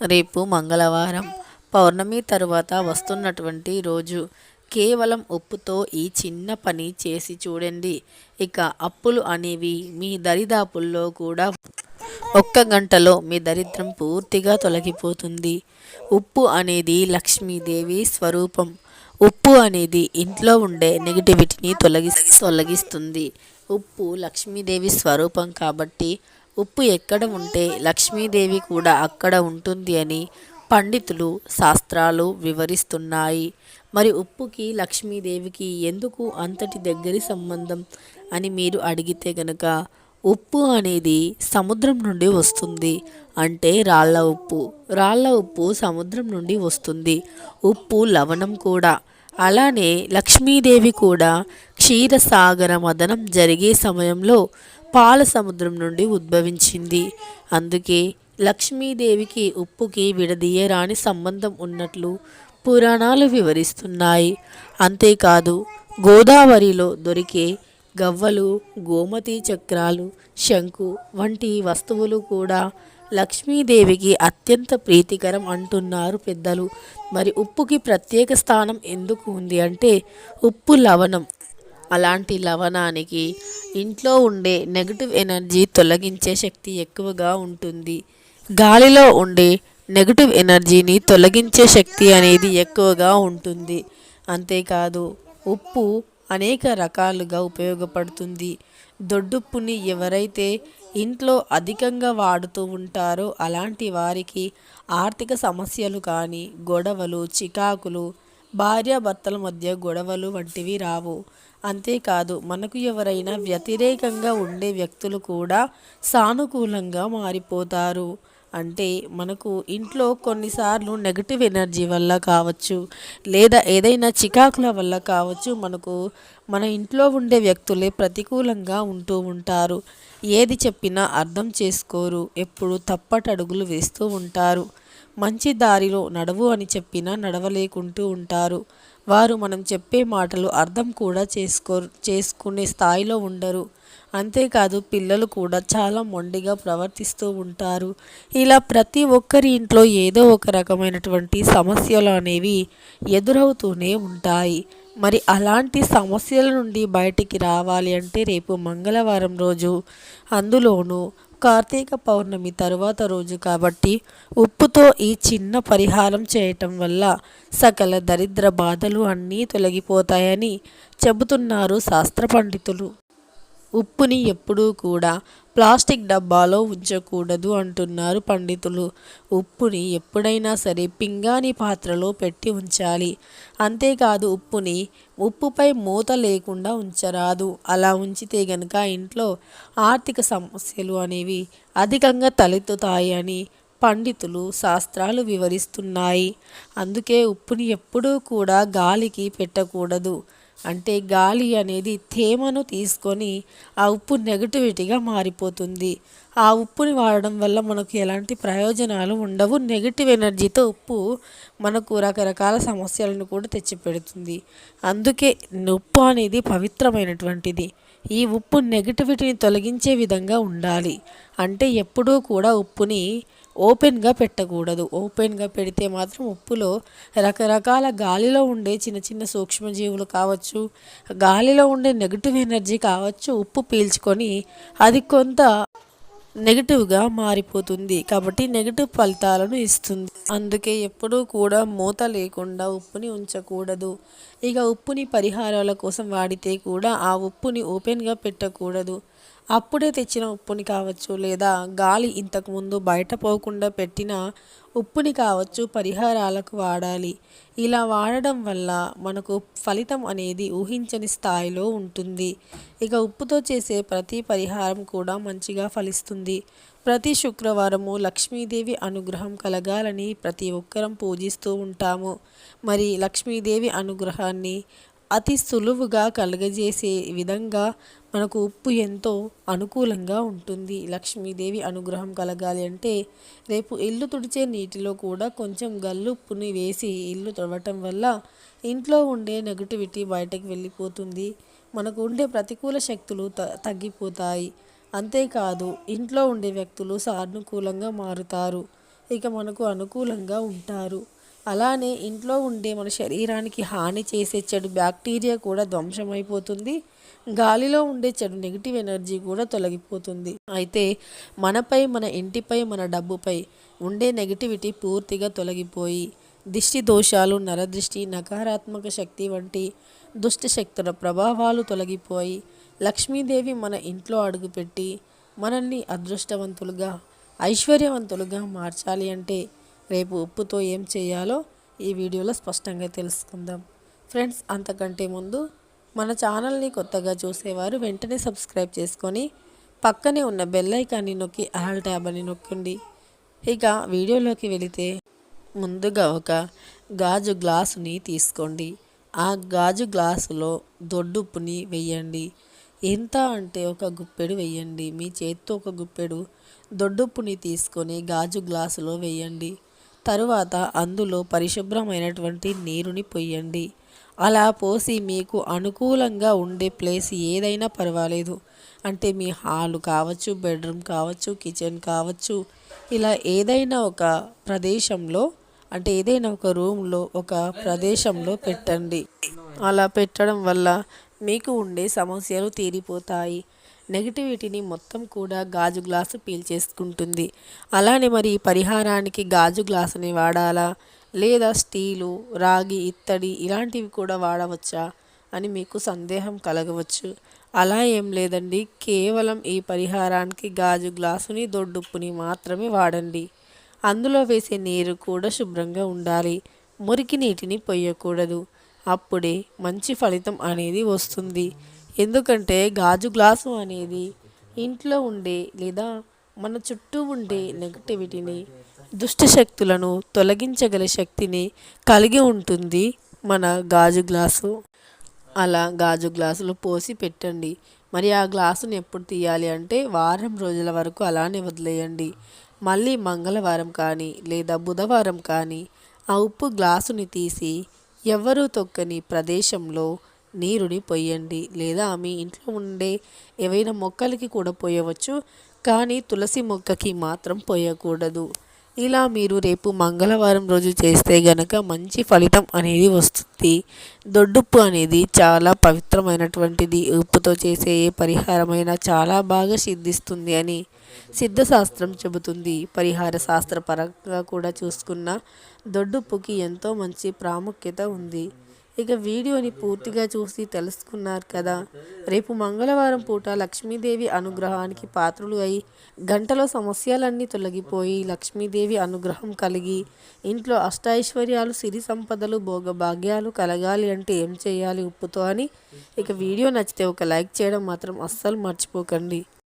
రేపు మంగళవారం పౌర్ణమి తరువాత వస్తున్నటువంటి రోజు. కేవలం ఉప్పుతో ఈ చిన్న పని చేసి చూడండి. ఇక అప్పులు అనేవి మీ దరిదాపుల్లో కూడా ఒక్క గంటలో మీ దరిద్రం పూర్తిగా తొలగిపోతుంది. ఉప్పు అనేది లక్ష్మీదేవి స్వరూపం. ఉప్పు అనేది ఇంట్లో ఉండే నెగిటివిటీని తొలగి తొలగిస్తుంది. ఉప్పు లక్ష్మీదేవి స్వరూపం కాబట్టి ఉప్పు ఎక్కడ ఉంటే లక్ష్మీదేవి కూడా అక్కడ ఉంటుంది అని పండితులు శాస్త్రాలు వివరిస్తున్నాయి. మరి ఉప్పుకి లక్ష్మీదేవికి ఎందుకు అంతటి దగ్గరి సంబంధం అని మీరు అడిగితే గనక ఉప్పు అనేది సముద్రం నుండి వస్తుంది అంటే రాళ్ళ ఉప్పు. రాళ్ళ ఉప్పు సముద్రం నుండి వస్తుంది. ఉప్పు లవణం కూడా. అలానే లక్ష్మీదేవి కూడా క్షీరసాగర మదనం జరిగే సమయంలో పాల సముద్రం నుండి ఉద్భవించింది. అందుకే లక్ష్మీదేవికి ఉప్పుకి విడదీయరాని సంబంధం ఉన్నట్లు పురాణాలు వివరిస్తున్నాయి. అంతేకాదు గోదావరిలో దొరికే గవ్వలు గోమతి చక్రాలు శంకు వంటి వస్తువులు కూడా లక్ష్మీదేవికి అత్యంత ప్రీతికరం అంటున్నారు పెద్దలు. మరి ఉప్పుకి ప్రత్యేక స్థానం ఎందుకు ఉంది అంటే ఉప్పు లవణం అలాంటి లవణానికి ఇంట్లో ఉండే నెగటివ్ ఎనర్జీ తొలగించే శక్తి ఎక్కువగా ఉంటుంది. గాలిలో ఉండే నెగటివ్ ఎనర్జీని తొలగించే శక్తి అనేది ఎక్కువగా ఉంటుంది. అంతేకాదు ఉప్పు అనేక రకాలుగా ఉపయోగపడుతుంది. దొడ్డుప్పుని ఎవరైతే ఇంట్లో అధికంగా వాడుతూ ఉంటారో అలాంటి వారికి ఆర్థిక సమస్యలు కానీ గొడవలు చికాకులు భార్యాభర్తల మధ్య గొడవలు వంటివి రావు. అంతేకాదు మనకు ఎవరైనా వ్యతిరేకంగా ఉండే వ్యక్తులు కూడా సానుకూలంగా మారిపోతారు. అంటే మనకు ఇంట్లో కొన్నిసార్లు నెగటివ్ ఎనర్జీ వల్ల కావచ్చు లేదా ఏదైనా చికాకుల వల్ల కావచ్చు మనకు మన ఇంట్లో ఉండే వ్యక్తులే ప్రతికూలంగా ఉంటూ ఉంటారు. ఏది చెప్పినా అర్థం చేసుకోరు ఎప్పుడు తప్పటడుగులు వేస్తూ ఉంటారు. మంచి దారిలో నడవు అని చెప్పినా నడవలేకుంటూ ఉంటారు. వారు మనం చెప్పే మాటలు అర్థం కూడా చేసుకో చేసుకునే స్థాయిలో ఉండరు. అంతేకాదు పిల్లలు కూడా చాలా మొండిగా ప్రవర్తిస్తూ ఉంటారు. ఇలా ప్రతి ఒక్కరి ఇంట్లో ఏదో ఒక రకమైనటువంటి సమస్యలు అనేవి ఎదురవుతూనే ఉంటాయి. మరి అలాంటి సమస్యల నుండి బయటికి రావాలి అంటే రేపు మంగళవారం రోజు అందులోనూ కార్తీక పౌర్ణమి తరువాత రోజు కాబట్టి ఉప్పుతో ఈ చిన్న పరిహారం చేయటం వల్ల సకల దరిద్ర బాధలు అన్నీ తొలగిపోతాయని చెబుతున్నారు శాస్త్ర పండితులు. ఉప్పుని ఎప్పుడూ కూడా ప్లాస్టిక్ డబ్బాలో ఉంచకూడదు అంటున్నారు పండితులు. ఉప్పుని ఎప్పుడైనా సరే పింగాణి పాత్రలో పెట్టి ఉంచాలి. అంతేకాదు ఉప్పుని ఉప్పుపై మూత లేకుండా ఉంచరాదు. అలా ఉంచితే గనక ఇంట్లో ఆర్థిక సమస్యలు అనేవి అధికంగా తలెత్తుతాయి అని పండితులు శాస్త్రాలు వివరిస్తున్నాయి. అందుకే ఉప్పుని ఎప్పుడూ కూడా గాలికి పెట్టకూడదు. అంటే గాలి అనేది తేమను తీసుకొని ఆ ఉప్పు నెగటివిటీగా మారిపోతుంది. ఆ ఉప్పుని వాడడం వల్ల మనకు ఎలాంటి ప్రయోజనాలు ఉండవు. నెగిటివ్ ఎనర్జీతో ఉప్పు మనకు రకరకాల సమస్యలను కూడా తెచ్చిపెడుతుంది. అందుకే ఉప్పు అనేది పవిత్రమైనటువంటిది. ఈ ఉప్పు నెగిటివిటీని తొలగించే విధంగా ఉండాలి. అంటే ఎప్పుడూ కూడా ఉప్పుని ఓపెన్గా పెట్టకూడదు. ఓపెన్గా పెడితే మాత్రం ఉప్పులో రకరకాల గాలిలో ఉండే చిన్న చిన్న సూక్ష్మజీవులు కావచ్చు గాలిలో ఉండే నెగిటివ్ ఎనర్జీ కావచ్చు ఉప్పు పీల్చుకొని అది కొంత నెగిటివ్గా మారిపోతుంది. కాబట్టి నెగిటివ్ ఫలితాలను ఇస్తుంది. అందుకే ఎప్పుడూ కూడా మూత లేకుండా ఉప్పుని ఉంచకూడదు. ఇక ఉప్పుని పరిహారాల కోసం వాడితే కూడా ఆ ఉప్పుని ఓపెన్గా పెట్టకూడదు. అప్పుడే తెచ్చిన ఉప్పుని కావచ్చు లేదా గాలి ఇంతకుముందు బయట పోకుండా పెట్టిన ఉప్పుని కావచ్చు పరిహారాలకు వాడాలి. ఇలా వాడడం వల్ల మనకు ఫలితం అనేది ఊహించని స్థాయిలో ఉంటుంది. ఇక ఉప్పుతో చేసే ప్రతి పరిహారం కూడా మంచిగా ఫలిస్తుంది. ప్రతి శుక్రవారము లక్ష్మీదేవి అనుగ్రహం కలగాలని ప్రతి ఒక్కరం పూజిస్తూ ఉంటాము. మరి లక్ష్మీదేవి అనుగ్రహాన్ని అతి సులువుగా కలుగజేసే విధంగా మనకు ఉప్పు ఎంతో అనుకూలంగా ఉంటుంది. లక్ష్మీదేవి అనుగ్రహం కలగాలి అంటే రేపు ఇల్లు తుడిచే నీటిలో కూడా కొంచెం గల్లుప్పుని వేసి ఇల్లు తుడవటం వల్ల ఇంట్లో ఉండే నెగటివిటీ బయటకు వెళ్ళిపోతుంది. మనకు ఉండే ప్రతికూల శక్తులు త తగ్గిపోతాయి. అంతేకాదు ఇంట్లో ఉండే వ్యక్తులు సానుకూలంగా మారుతారు. ఇక మనకు అనుకూలంగా ఉంటారు. అలానే ఇంట్లో ఉండే మన శరీరానికి హాని చేసే చెడు బ్యాక్టీరియా కూడా ధ్వంసమైపోతుంది. గాలిలో ఉండే చెడు నెగిటివ్ ఎనర్జీ కూడా తొలగిపోతుంది. అయితే మనపై మన ఇంటిపై మన డబ్బుపై ఉండే నెగిటివిటీ పూర్తిగా తొలగిపోయి దిష్టి దోషాలు నరదృష్టి నకారాత్మక శక్తి వంటి దుష్ట శక్తుల ప్రభావాలు తొలగిపోయి లక్ష్మీదేవి మన ఇంట్లో అడుగుపెట్టి మనల్ని అదృష్టవంతులుగా ఐశ్వర్యవంతులుగా మార్చాలి అంటే రేపు ఉప్పుతో ఏం చేయాలో ఈ వీడియోలో స్పష్టంగా తెలుసుకుందాం. ఫ్రెండ్స్ అంతకంటే ముందు మన ఛానల్ని కొత్తగా చూసేవారు వెంటనే సబ్స్క్రైబ్ చేసుకొని పక్కనే ఉన్న బెల్లైకాన్ని నొక్కి ఆల్ ట్యాబ్ అని నొక్కండి. ఇక వీడియోలోకి వెళితే ముందుగా ఒక గాజు గ్లాసుని తీసుకోండి. ఆ గాజు గ్లాసులో దొడ్డుప్పుని వెయ్యండి ఎంత అంటే ఒక గుప్పెడు వెయ్యండి మీ చేత్తో ఒక గుప్పెడు దొడ్డుప్పుని తీసుకొని గాజు గ్లాసులో వెయ్యండి తరువాత అందులో పరిశుభ్రమైనటువంటి నీరుని పొయ్యండి. అలా పోసి మీకు అనుకూలంగా ఉండే ప్లేస్ ఏదైనా పర్వాలేదు. అంటే మీ హాలు కావచ్చు బెడ్రూమ్ కావచ్చు కిచెన్ కావచ్చు ఇలా ఏదైనా ఒక ప్రదేశంలో అంటే ఏదైనా ఒక రూమ్లో ఒక ప్రదేశంలో పెట్టండి. అలా పెట్టడం వల్ల మీకు ఉండే సమస్యలు తీరిపోతాయి. నెగిటివిటీని మొత్తం కూడా గాజు గ్లాసు పీల్చేసుకుంటుంది. అలానే మరి పరిహారానికి గాజు గ్లాసుని వాడాలా? లేదా స్టీలు రాగి ఇత్తడి ఇలాంటివి కూడా వాడవచ్చా? అని మీకు సందేహం కలగవచ్చు. అలా ఏం లేదండి. కేవలం ఈ పరిహారానికి గాజు గ్లాసుని దొడ్డుప్పుని మాత్రమే వాడండి. అందులో వేసే నీరు కూడా శుభ్రంగా ఉండాలి. మురికి నీటిని పొయ్యకూడదు. అప్పుడే మంచి ఫలితం అనేది వస్తుంది. ఎందుకంటే గాజు గ్లాసు అనేది ఇంట్లో ఉండే లేదా మన చుట్టూ ఉండే నెగటివిటీని దుష్ట శక్తులను తొలగించగల శక్తిని కలిగి ఉంటుంది మన గాజు గ్లాసు. అలా గాజు గ్లాసులు పోసి పెట్టండి. మరి ఆ గ్లాసును ఎప్పుడు తీయాలి అంటే వారం రోజుల వరకు అలానే వదిలేయండి. మళ్ళీ మంగళవారం కానీ లేదా బుధవారం కానీ ఆ ఉప్పు గ్లాసుని తీసి ఎవ్వరూ తొక్కని ప్రదేశంలో నీరుని పొయ్యండి లేదా మీ ఇంట్లో ఉండే ఏవైనా మొక్కలకి కూడా పోయవచ్చు కానీ తులసి మొక్కకి మాత్రం పోయకూడదు. ఇలా మీరు రేపు మంగళవారం రోజు చేస్తే గనక మంచి ఫలితం అనేది వస్తుంది. దొడ్డుప్పు అనేది చాలా పవిత్రమైనటువంటిది. ఉప్పుతో చేసే ఏ పరిహారమైనా చాలా బాగా సిద్ధిస్తుంది అని సిద్ధశాస్త్రం చెబుతుంది. పరిహార శాస్త్ర పరంగా కూడా చూసుకున్న దొడ్డుప్పుకి ఎంతో మంచి ప్రాముఖ్యత ఉంది. ఇక వీడియోని పూర్తిగా చూసి తెలుసుకున్నారు కదా. రేపు మంగళవారం పూట లక్ష్మీదేవి అనుగ్రహానికి పాత్రులు అయి గంటలో సమస్యలన్నీ తొలగిపోయి లక్ష్మీదేవి అనుగ్రహం కలిగి ఇంట్లో అష్టైశ్వర్యాలు సిరి సంపదలు భోగభాగ్యాలు కలగాలి అంటే ఏం చేయాలి ఉప్పుతో అని ఇక వీడియో నచ్చితే ఒక లైక్ చేయడం మాత్రం అస్సలు మర్చిపోకండి.